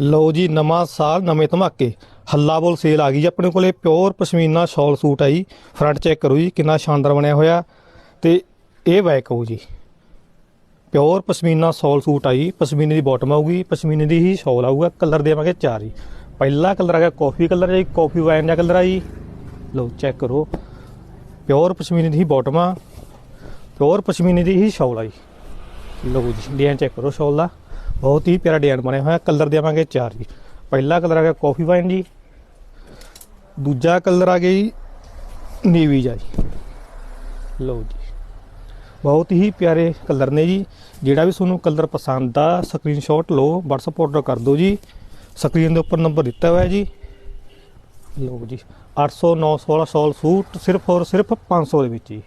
ਲਓ ਜੀ, ਨਵਾਂ ਸਾਲ, ਨਵੇਂ ਧਮਾਕੇ। ਹੱਲਾ ਬੋਲ ਸੇਲ ਆ ਗਈ ਜੀ ਆਪਣੇ ਕੋਲੇ। ਪਿਓਰ ਪਸ਼ਮੀਨਾ ਸ਼ਾਲ ਸੂਟ ਆਈ ਫਰੰਟ ਚੈੱਕ ਕਰੋ ਜੀ, ਕਿੰਨਾ ਸ਼ਾਨਦਾਰ ਬਣਿਆ ਹੋਇਆ। ਤੇ ਇਹ ਬੈਕ ਆਊ ਜੀ। ਪਿਓਰ ਪਸ਼ਮੀਨਾ ਸ਼ਾਲ ਸੂਟ ਆਈ ਪਸ਼ਮੀਨੇ ਦੀ ਬਾਟਮ ਆਊਗੀ, ਪਸ਼ਮੀਨੇ ਦੀ ਹੀ ਸ਼ਾਲ ਆਊਗਾ। ਕਲਰ ਦੇਵਾਂਗੇ ਚਾਰ ਜੀ। ਪਹਿਲਾ ਕਲਰ ਆ ਗਿਆ ਕਾਫੀ ਕਲਰ ਜੀ। ਕਾਫੀ ਵਾਈਨ ਦਾ ਕਲਰ ਆ ਜੀ। ਲਓ ਚੈੱਕ ਕਰੋ। ਪਿਓਰ ਪਸ਼ਮੀਨੇ ਦੀ ਹੀ ਬਾਟਮ ਆ। ਪਿਓਰ ਪਸ਼ਮੀਨੇ ਦੀ ਹੀ ਸ਼ਾਲ ਆ ਜੀ। ਲਓ ਜੀ ਡਿਜ਼ਾਈਨ ਚੈੱਕ ਕਰੋ ਸ਼ਾਲ ਦਾ। ਬਹੁਤ ਹੀ ਪਿਆਰਾ ਡਿਜ਼ਾਈਨ ਬਣਿਆ ਹੋਇਆ, ਕਲਰ ਦੇਵਾਂਗੇ ਚਾਰ ਜੀ। ਪਹਿਲਾ ਕਲਰ ਆ ਗਿਆ ਕਾਫੀ ਵਾਈਨ ਜੀ। ਦੂਜਾ ਕਲਰ ਆ ਗਿਆ ਜੀ ਨੀਵੀ ਜਾ ਜੀ। ਲਓ ਜੀ। ਬਹੁਤ ਹੀ ਪਿਆਰੇ ਕਲਰ ਨੇ ਜੀ। ਜਿਹੜਾ ਵੀ ਤੁਹਾਨੂੰ ਕਲਰ ਪਸੰਦ ਆ ਸਕਰੀਨਸ਼ਾਟ ਲਓ, WhatsApp ਆਰਡਰ ਕਰ ਦਿਓ ਜੀ। ਸਕਰੀਨ ਦੇ ਉੱਪਰ ਨੰਬਰ ਦਿੱਤਾ ਹੋਇਆ ਜੀ। ਲਓ ਜੀ। 800 900 16 ਸੂਟ ਸਿਰਫ ਔਰ ਸਿਰਫ 500 ਦੇ ਵਿੱਚ ਜੀ।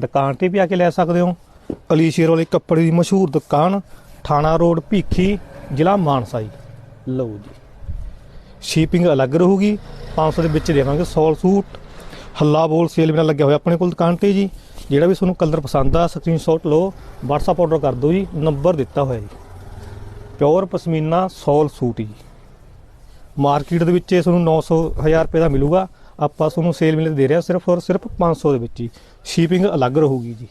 ਦੁਕਾਨ ਤੇ ਵੀ ਆ ਕੇ ਲੈ ਸਕਦੇ ਹੋ। ਅਲੀ ਸ਼ੇਰ ਵਾਲੀ ਕੱਪੜੇ ਦੀ ਮਸ਼ਹੂਰ ਦੁਕਾਨ ਥਾਣਾ ਰੋਡ ਭੀਖੀ, ਜ਼ਿਲ੍ਹਾ ਮਾਨਸਾ ਜੀ ਲਓ ਜੀ। ਸ਼ੀਪਿੰਗ ਅਲੱਗ ਰਹੂਗੀ 500 ਦੇ ਵਿੱਚ ਦੇਵਾਂਗੇ 100 ਸੂਟ। ਹੱਲਾ ਬੋਲ ਸੇਲ ਵੀ ਲੱਗਿਆ ਹੋਇਆ ਆਪਣੇ ਕੋਲ ਦੁਕਾਨ ਤੇ ਜੀ। ਜਿਹੜਾ ਵੀ ਤੁਹਾਨੂੰ ਕਲਰ ਪਸੰਦ ਆ ਸਕਰੀਨਸ਼ਾਟ ਲਓ, WhatsApp ਆਰਡਰ ਕਰ ਦਿਓ ਜੀ, ਨੰਬਰ ਦਿੱਤਾ ਹੋਇਆ ਜੀ। ਪਿਓਰ ਪਸ਼ਮੀਨਾ 100 ਸੂਟ ਜੀ। ਮਾਰਕੀਟ ਦੇ ਵਿੱਚ ਇਹ ਤੁਹਾਨੂੰ 900 1000 ਰੁਪਏ ਦਾ ਮਿਲੂਗਾ। ਆਪਾਂ ਤੁਹਾਨੂੰ ਸੇਲ ਮਿਲ ਦੇ ਰਿਹਾ ਸਿਰਫ ਔਰ ਸਿਰਫ 500 ਦੇ ਵਿੱਚ ਹੀ ਸ਼ਿਪਿੰਗ ਅਲੱਗ ਰਹੂਗੀ ਜੀ।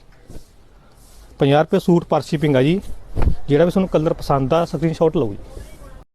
50 ਰੁਪਏ ਸੂਟ ਪਰ ਸ਼ਿਪਿੰਗ ਆ ਜੀ। ਜਿਹੜਾ ਵੀ ਤੁਹਾਨੂੰ ਕਲਰ ਪਸੰਦ ਆ ਸਕਰੀਨਸ਼ਾਟ ਲਓ ਜੀ।